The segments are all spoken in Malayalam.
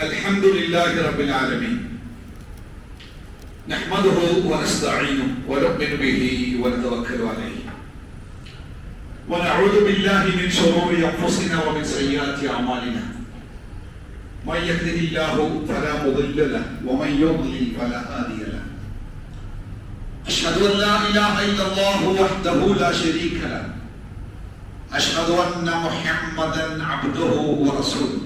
الحمد لله رب العالمين نحمده ونستعينه ونؤمن به ونتوكل عليه ونعوذ بالله من شرور انفسنا ومن سيئات اعمالنا من يهده الله فلا مضل له ومن يضلل فلا هادي له اشهد ان لا اله الا الله وحده لا شريك له اشهد ان محمدا عبده ورسوله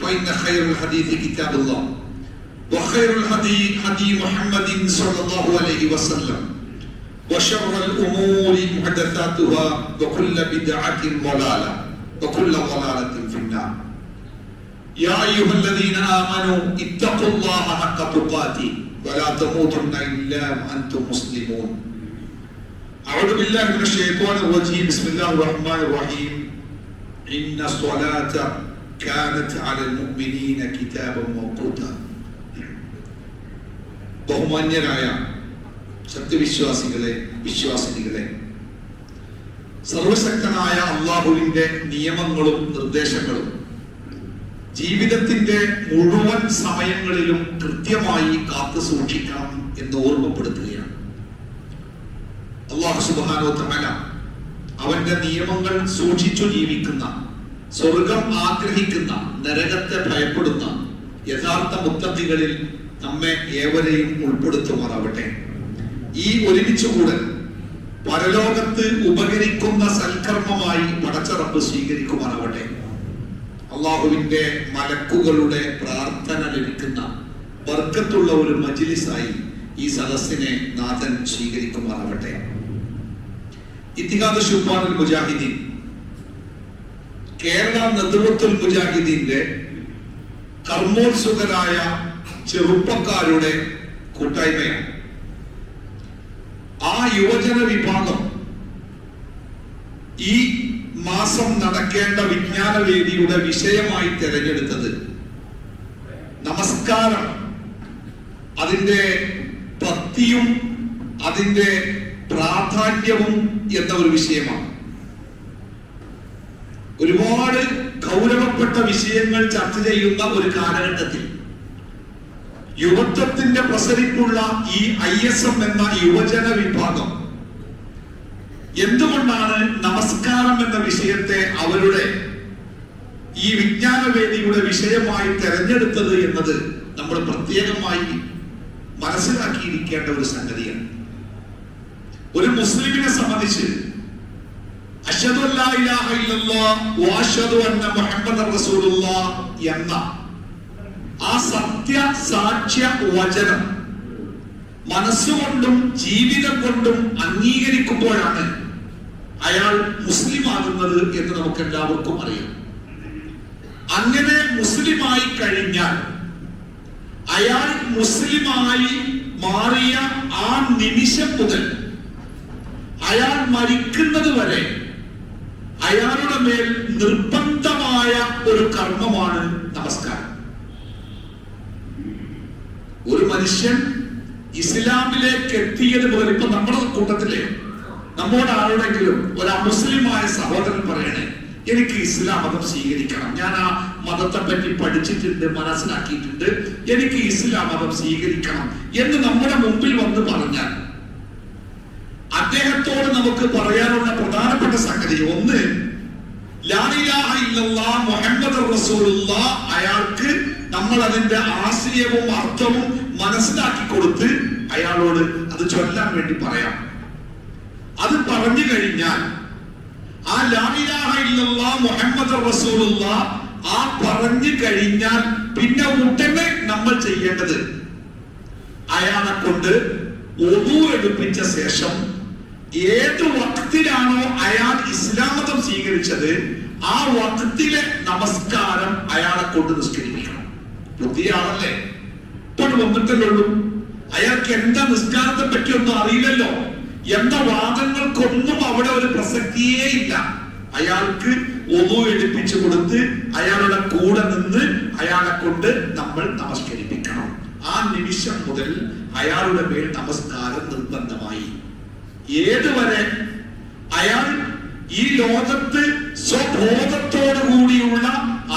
فان خير الحديث كتاب الله. وخير الهدي هدي محمد صلى الله عليه وسلم. وشر الأمور محدثاتها وكل بدعة ضلالة وكل ضلالة في النار. يا أيها الذين آمنوا اتقوا الله حق تقاته ولا تموتن إلا وأنتم مسلمون. أعوذ بالله من الشيطان الرجيم. بسم الله الرحمن الرحيم. إن الصلاة كانت على المؤمنين كتابا موقوتا ബഹുമാന്യരായ സത്യവിശ്വാസികളെ വിശ്വാസിനികളെ സർവശക്തനായ അള്ളാഹുവിന്റെ നിയമങ്ങളും നിർദ്ദേശങ്ങളും ജീവിതത്തിന്റെ മുഴുവൻ സമയങ്ങളിലും കൃത്യമായി കാത്തു സൂക്ഷിക്കണം എന്ന് ഓർമ്മപ്പെടുത്തുകയാണ് അള്ളാഹു സുബാനോ തമല അവന്റെ നിയമങ്ങൾ സൂക്ഷിച്ചു ജീവിക്കുന്ന സ്വർഗം ആഗ്രഹിക്കുന്ന നരകത്തെ ഭയപ്പെടുന്ന യഥാർത്ഥ മുത്തത്തികളിൽ നമ്മെ ഏവരെയും ഉൾപ്പെടുത്തുമാറാവട്ടെ. ഈ ഒരുമിച്ചുകൂടൽ പരലോകത്ത് ഉപകരിക്കുന്ന സൽക്കർമ്മമായി പടച്ചറപ്പ് സ്വീകരിക്കുമാറാവട്ടെ. അള്ളാഹുവിന്റെ മലക്കുകളുടെ പ്രാർത്ഥന ലഭിക്കുന്ന വർക്കത്തുള്ള ഒരു മജിലിസായി ഈ സദസ്സിനെ നാഥൻ സ്വീകരിക്കുമാറാവട്ടെ. ഇത്തിഹാദ് ഷുബാനുൽ മുജാഹിദീൻ കേരള നേതൃത്വൽ മുജാഹിദീന്റെ കർമ്മോത്സുകരായ ചെറുപ്പക്കാരുടെ കൂട്ടായ്മയാണ്. ആ യുവജന വിഭാഗം ഈ മാസം നടക്കേണ്ട വിജ്ഞാന വേദിയുടെ വിഷയമായി തിരഞ്ഞെടുത്തത് നമസ്കാരം. അതിന്റെ ഭക്തിയും അതിന്റെ പ്രാധാന്യവും എന്ന ഒരു വിഷയമാണ്. ഒരുപാട് ഗൗരവപ്പെട്ട വിഷയങ്ങൾ ചർച്ച ചെയ്യുന്ന ഒരു കാലഘട്ടത്തിൽ യുവത്വത്തിന്റെ പ്രസരിപ്പുള്ള ഈ ഐ എസ് എം എന്ന യുവജന വിഭാഗം എന്തുകൊണ്ടാണ് നമസ്കാരം എന്ന വിഷയത്തെ അവരുടെ ഈ വിജ്ഞാനവേദിയുടെ വിഷയമായി തെരഞ്ഞെടുത്തത് എന്നത് നമ്മൾ പ്രത്യേകമായി മനസ്സിലാക്കിയിരിക്കേണ്ട ഒരു സംഗതിയാണ്. ഒരു മുസ്ലിമിനെ സംബന്ധിച്ച് എന്ന ആ സത്യ സാക്ഷ്യ വചനം മനസ്സുകൊണ്ടും ജീവിതം കൊണ്ടും അംഗീകരിക്കുമ്പോഴാണ് അയാൾ മുസ്ലിം ആകുന്നത് എന്ന് നമുക്ക് എല്ലാവർക്കും അറിയാം. അങ്ങനെ മുസ്ലിമായി കഴിഞ്ഞാൽ അയാൾ മുസ്ലിമായി മാറിയ ആ നിമിഷം മുതൽ അയാൾ മരിക്കുന്നത് വരെ അയാളുടെ മേൽ നിർബന്ധമായ ഒരു കർമ്മമാണ് നമസ്കാരം. ഒരു മനുഷ്യൻ ഇസ്ലാമിലേക്ക് എത്തിയത് മുതൽ ഇപ്പൊ നമ്മുടെ കൂട്ടത്തിലെ നമ്മോട് ആരോടെങ്കിലും ഒരു അമുസ്ലിമായ സഹോദരൻ പറയണേ എനിക്ക് ഇസ്ലാം മതം സ്വീകരിക്കണം. ഞാൻ ആ മതത്തെ പറ്റി പഠിച്ചിട്ടുണ്ട് മനസ്സിലാക്കിയിട്ടുണ്ട്. എനിക്ക് ഇസ്ലാം മതം സ്വീകരിക്കണം. എന്ന് നമ്മുടെ മുമ്പിൽ വന്ന് പറഞ്ഞാൽ നമുക്ക് പറയാനുള്ള പ്രധാനപ്പെട്ട സംഗതി ഒന്ന് അയാൾക്ക് നമ്മൾ അതിന്റെ ആശയവും അർത്ഥവും മനസ്സിലാക്കി കൊടുത്ത് അയാളോട് അത് ചൊല്ലാൻ വേണ്ടി പറയാം. അത് പറഞ്ഞു കഴിഞ്ഞാൽ ആ ലാ ഇലാഹ ഇല്ലല്ലാഹ് മുഹമ്മദ് റസൂലുള്ള ആ പറഞ്ഞു കഴിഞ്ഞാൽ പിന്നെ ഉടനെ നമ്മൾ ചെയ്യേണ്ടത്. അയാളെ കൊണ്ട് ഒതു എടുപ്പിച്ച ശേഷം ഏത് വക്തിലാണോ അയാൾ ഇസ്ലാം മതം സ്വീകരിച്ചത് ആ വക്തിലെ നമസ്കാരം അയാളെ കൊണ്ട് നിസ്കരിക്കണം ബുദ്ധിയാണല്ലേ ആളല്ലേ ഇപ്പോൾ വന്നിട്ടല്ലുള്ളൂ അയാൾക്ക് എന്താ നിസ്കാരത്തെ പറ്റി ഒന്നും അറിയില്ലല്ലോ. എന്ന വാദങ്ങൾക്കൊന്നും അവിടെ ഒരു പ്രസക്തിയേ ഇല്ല. അയാൾക്ക് ഒന്നു എടുപ്പിച്ചു കൊടുത്ത് അയാളുടെ കൂടെ നിന്ന് അയാളെ കൊണ്ട് നമ്മൾ നമസ്കരിപ്പിക്കണം. ആ നിമിഷം മുതൽ അയാളുടെ മേൽ നമസ്കാരം നിർബന്ധമായി. ഏതുവരെ അയാൾ ഈ ലോകത്ത് സ്വബോധത്തോടു കൂടിയുള്ള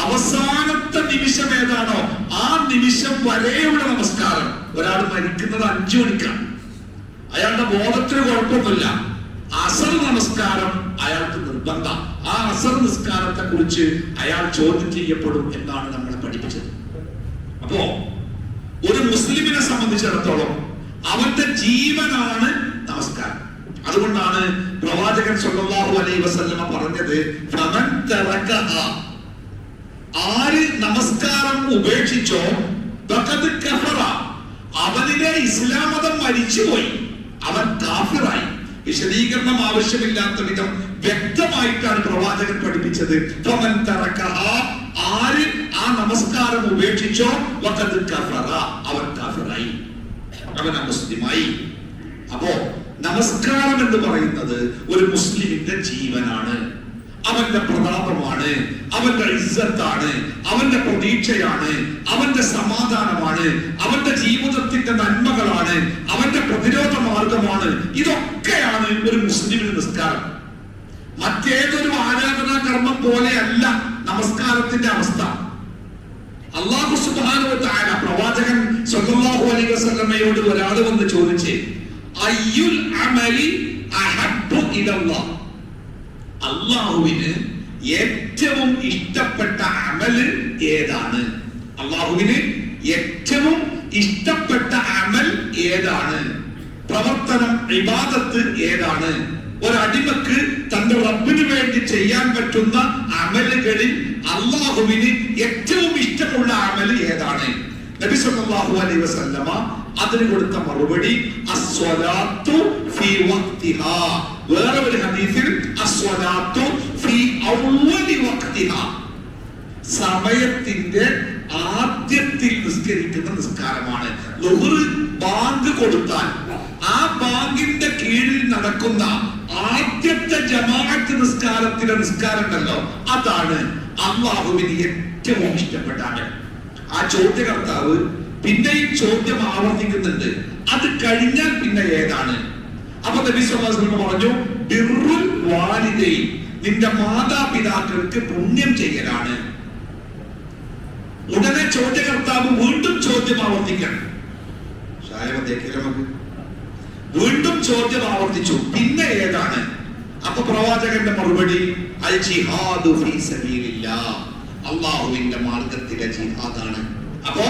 അവസാനത്തെ നിമിഷം ഏതാണോ ആ നിമിഷം വരെയുള്ള നമസ്കാരം. ഒരാൾ മരിക്കുന്നത് അഞ്ചു മണിക്കാണ്. അയാളുടെ ബോധത്തിന് കുഴപ്പമൊന്നുമില്ല. അസർ നമസ്കാരം അയാൾക്ക് നിർബന്ധം. ആ അസർ നിസ്കാരത്തെ കുറിച്ച് അയാൾ ചോദ്യം ചെയ്യപ്പെടും എന്നാണ് നമ്മളെ പഠിപ്പിച്ചത്. അപ്പോ ഒരു മുസ്ലിമിനെ സംബന്ധിച്ചിടത്തോളം അവന്റെ ജീവനാണ് നമസ്കാരം. അതുകൊണ്ടാണ് പ്രവാചകൻ സല്ലല്ലാഹു അലൈഹി വസല്ലമ പറഞ്ഞത് ആര് നമസ്കാരം ഉപേക്ഷിച്ചോ ബഖദ് കഫറ. അവനിലെ ഇസ്ലാം മതം മരിച്ചുപോയി. അവൻ കാഫിറായി. വിശദീകരണം ആവശ്യമില്ലാത്ത വിധം വ്യക്തമായിട്ടാണ് പ്രവാചകൻ പഠിപ്പിച്ചത്. ആര് ആ നമസ്കാരം ഉപേക്ഷിച്ചോ ബഖദ് കഫറ. അവൻ കാഫിറായി. അവൻ അപ്പോ നമസ്കാരം എന്ന് പറയുന്നത് ഒരു മുസ്ലിമിന്റെ ജീവനാണ്. അവന്റെ പ്രതാപമാണ് അവന്റെ ഇസ്സത്താണ് അവന്റെ പ്രതീക്ഷയാണ് അവന്റെ സമാധാനമാണ് അവന്റെ ജീവിതത്തിന്റെ നന്മകളാണ് അവന്റെ പ്രതിരോധ മാർഗമാണ്. ഇതൊക്കെയാണ് ഒരു മുസ്ലിമിന് നിസ്കാരം. മറ്റേതൊരു ആരാധനാ കർമ്മം പോലെയല്ല നമസ്കാരത്തിന്റെ അവസ്ഥ. അള്ളാഹു തആല പ്രവാചകൻ സല്ലല്ലാഹു അലൈഹി വസല്ലമയോട് ഒരാൾ വന്ന് ചോദിച്ചേ അയ്യുൽ അമലി അഹബ്ബു ഇലല്ലാഹ് അള്ളാഹുവിന് ഏറ്റവും ഇഷ്ടപ്പെട്ട അമൽ ഏതാണ്? അള്ളാഹുവിന് ഏറ്റവും ഇഷ്ടപ്പെട്ട അമൽ ഏതാണ്? പ്രവർത്തനം ഇബാദത്ത് ഏതാണ്? ഒരടിമക്ക് തന്റെ റബ്ബിന് വേണ്ടി ചെയ്യാൻ പറ്റുന്ന അമലുകളിൽ അള്ളാഹുവിന് ഏറ്റവും ഇഷ്ടമുള്ള അമൽ ഏതാണ്? നബി സല്ലല്ലാഹു അലൈഹി വസല്ലമ അതിന് കൊടുത്ത മറുപടി ഫീ വേറെ ഒരു ഹദീസിൽ ഫീ സമയത്തിന്റെ ആദ്യത്തിൽ നിസ്കരിക്കുന്ന നിസ്കാരമാണ്. ബാങ്ക് കൊടുത്താൽ ആ ബാങ്കിന്റെ കീഴിൽ നടക്കുന്ന ആദ്യത്തെ ജമാഅത്ത് നിസ്കാരത്തിലെ നിസ്കാരം ഉണ്ടല്ലോ അതാണ് അള്ളാഹുവിന് ഏറ്റവും ഇഷ്ടപ്പെട്ടാണ് ആ ചോദ്യകർത്താവ് പിന്നെയും ചോദ്യം ആവർത്തിക്കുന്നുണ്ട്. അത് കഴിഞ്ഞാൽ പിന്നെ ഏതാണ്? അപ്പൊ നബി സല്ലല്ലാഹു അലൈഹി പറഞ്ഞു ബിർറുൽ വാലിദൈൻ. നിന്റെ മാതാപിതാക്കൾക്ക് പുണ്യം ചെയ്യലാണ്. ഉടനെ ചോദ്യകർത്താവ് വീണ്ടും ചോദ്യം ആവർത്തിക്കണം. നമുക്ക് വീണ്ടും ചോദ്യം ആവർത്തിച്ചു. പിന്നെ ഏതാണ്? അപ്പൊ പ്രവാചകന്റെ മറുപടി അൽ ജിഹാദു ഫീ സബീലില്ലാ. അള്ളാഹുവിന്റെ മാർഗത്തിലെ ജിഹാദാണ്. അപ്പോ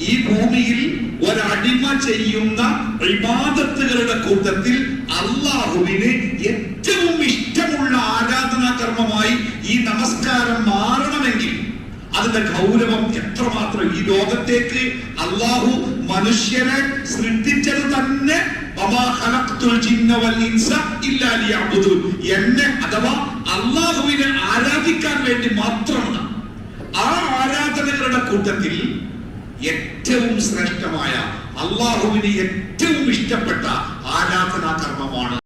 ഈ ഭൂമിയിൽ ഒരടിമ ചെയ്യുന്ന വിവാദത്തുകളുടെ കൂട്ടത്തിൽ അള്ളാഹുവിന് ഏറ്റവും ഇഷ്ടമുള്ള ആരാധനാ കർമ്മമായി ഈ നമസ്കാരം മാറണമെങ്കിൽ അതിന്റെ ഗൗരവം എത്രമാത്രം ഈ ലോകത്തേക്ക് അള്ളാഹു മനുഷ്യനെ സൃഷ്ടിച്ചത് തന്നെ എന്നെ അഥവാ അള്ളാഹുവിനെ ആരാധിക്കാൻ വേണ്ടി മാത്രമാണ് ആ ആരാധനകളുടെ കൂട്ടത്തിൽ ഏറ്റവും ശ്രേഷ്ഠമായ അള്ളാഹുവിന് ഏറ്റവും ഇഷ്ടപ്പെട്ട ആരാധനാ കർമ്മമാണ്